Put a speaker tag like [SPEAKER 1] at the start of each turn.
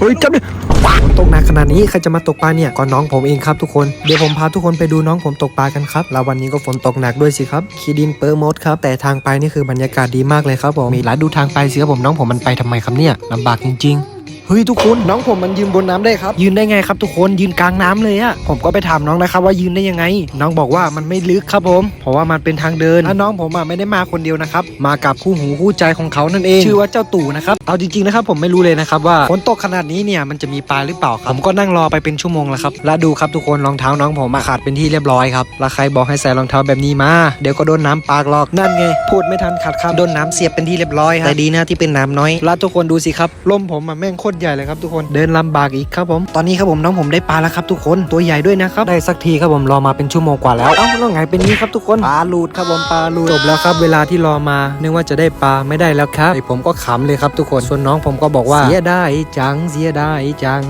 [SPEAKER 1] เฮ้ยจับดิฝนตกหนักขนาดนี้ใครจะมาตกปลาเนี่ยก็น้องผมเองครับทุกคนเดี๋ยวผมพาทุกคนไปดูน้องผมตกปลากันครับแล้ววันนี้ก็ฝนตกหนักด้วยสิครับคีดินเปอร์มดครับแต่ทางไปนี่คือบรรยากาศดีมากเลยครับผมมีร้านดูทางไปสิครับผมน้องผมมันไปทำไมครับเนี่ยลำบากจริงๆ เฮ้ยทุกคนน้องผมมันยืนบนน้ำได้ครับ ยืนได้ไงครับทุกคนยืนกลางน้ำเลยอะผมก็ไปถามน้องนะครับว่ายืนได้ยังไง น้องบอกว่ามันไม่ลึกครับผม เพราะว่ามันเป็นทางเดินและน้องผมอะไม่ได้มาคนเดียวนะครับมากับคู่หูคู่ใจของเขานั่นเองชื่อว่าเจ้าตู่นะครับเอาจริงๆนะครับผมไม่รู้เลยนะครับว่าฝนตกขนาดนี้เนี่ยมันจะมีปลาหรือเปล่าครับผมก็นั่งรอไปเป็นชั่วโมงแล้วครับและดูครับทุกคนรองเท้าน้องผมอะขาดเป็นที่เรียบร้อยครับแล้วใครบอกให้ใส่รองเท้าแบบนี้มาเดี๋ยวก็โดนน้ำปากหรอกนั่นไง พูดไม่ทันขาดคำโดนน้ำเสียบเป็นที่เรียบร้อยครับแต่ดีนะที่เป็นน้ำน้อยแล้วทุกคนดูสิครับลมผมอะแม่งโคตรใหญ่เลยครับทุกคนเดินลำบากอีกครับผมตอนนี้ครับผมน้องผมได้ปลาแล้วครับทุกคนตัวใหญ่ด้วยนะครับได้สักทีครับผมรอมาเป็นชั่วโมงกว่าแล้วเอ้าแล้วไงเป็นนี้ครับทุกคนปลาหลุดครับผมปลาหลุดจบแล้วครับเวลาที่รอมานึกว่าจะได้ปลาไม่ได้แล้วครับไอ้ผมก็ขำเลยครับทุกคนส่วนน้องผมก็บอกว่าเสียดายจังเสียดายจัง